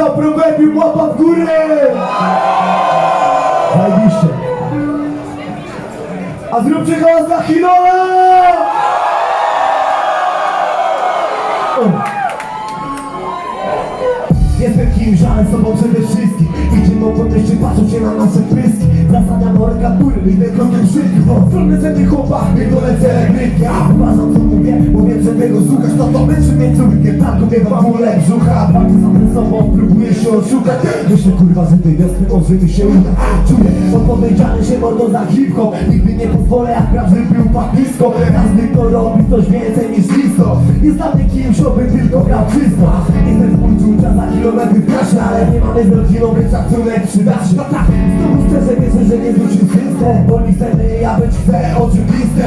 prowebił łapa w górę! Zajebiście. A zróbcie hałas dla Hilola! O. Jestem kimś, ale sobą przede wszystkim. Idziemy po mieście, patrzą się na nasze pryski Zasania morgatury, idę krokiem szybko Strony zęby chłopak, nie dolecę elektryki. A uważam co mówię, bo wiem, że tego słuchasz. To to męczy mnie córkę, tak obiewa bólem brzucha. Bardzo sobą, próbuję się oszukać Myślę kurwa, że tej wiosny może mi się uda. Czuję, odpowiedzialny się mordą za hip-hop. Nigdy nie pozwolę, jak prawdziwy był blisko Każdy kto robi coś więcej niż listo Jest dla mnie kimś, oby tylko grał czysto. Jestem współczucia za kilometry w trasie Ale nie mamy z rodziną, więc szacunek przyda się. No tak, znowu szczerze wierzę, że nie zwrócił system Bo nie chcemy, ja być chcę, oczywiste.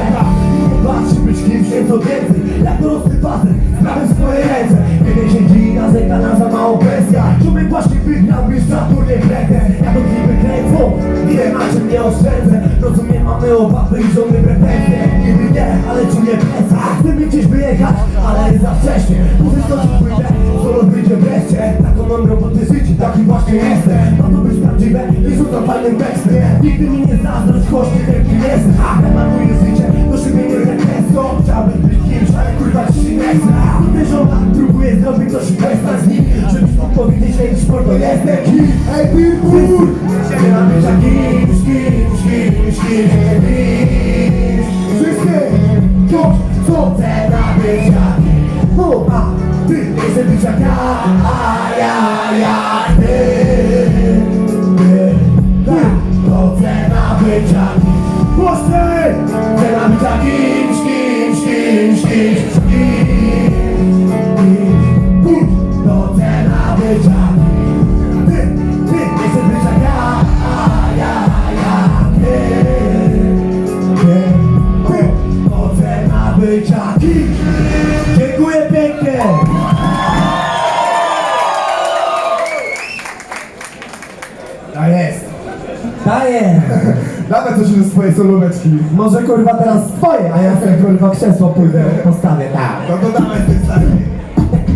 Nie się być kimś, nieco więcej. Jak dorosły facet, sprawy w swoje ręce. Kiedy siedzi i narzeka na za małą presja Człowiek właśnie wygrał mistrza turniej krętę Ja do klipy kręcą, wiem na czym nie oszczędzę. Rozumiem, mamy obawy i żony pretensje mam robotę życie, taki właśnie jestem. Ma to być prawdziwe, nie rzucam fajnym tekstem. Nigdy mi nie zazdrość, choć nie wiem kim jestem. Ja maluję życie, do siebie nie pretensjo Chciałbym być kimś, ale kurwa ci się nie chce. Tutaj żona próbuje zrobić coś bez z nim Żebyś mógł powiedzieć, że jakiś sport to jestem. Kim Ej, Pirkur! Chcemy na bycia kimś, kimś, kimś, kimś, kimś Wszyscy! Ktoś, co chce na bycia kim a ty nie chcę być jak ja to chcę na bycia kimś Głośniej! Chcę na bycia kimś, kimś, kimś, kimś, kimś Kimś, to chcę na bycia kimś Ty, ty nie jak ja, ja jak ty. Ty, ty, to chcę na bycia Daję! Dawaj coś ze swojej solóweczki. Może kurwa teraz twoje, a ja sobie kurwa krzesło pójdę postawię, tak. No to dawaj z tej stary.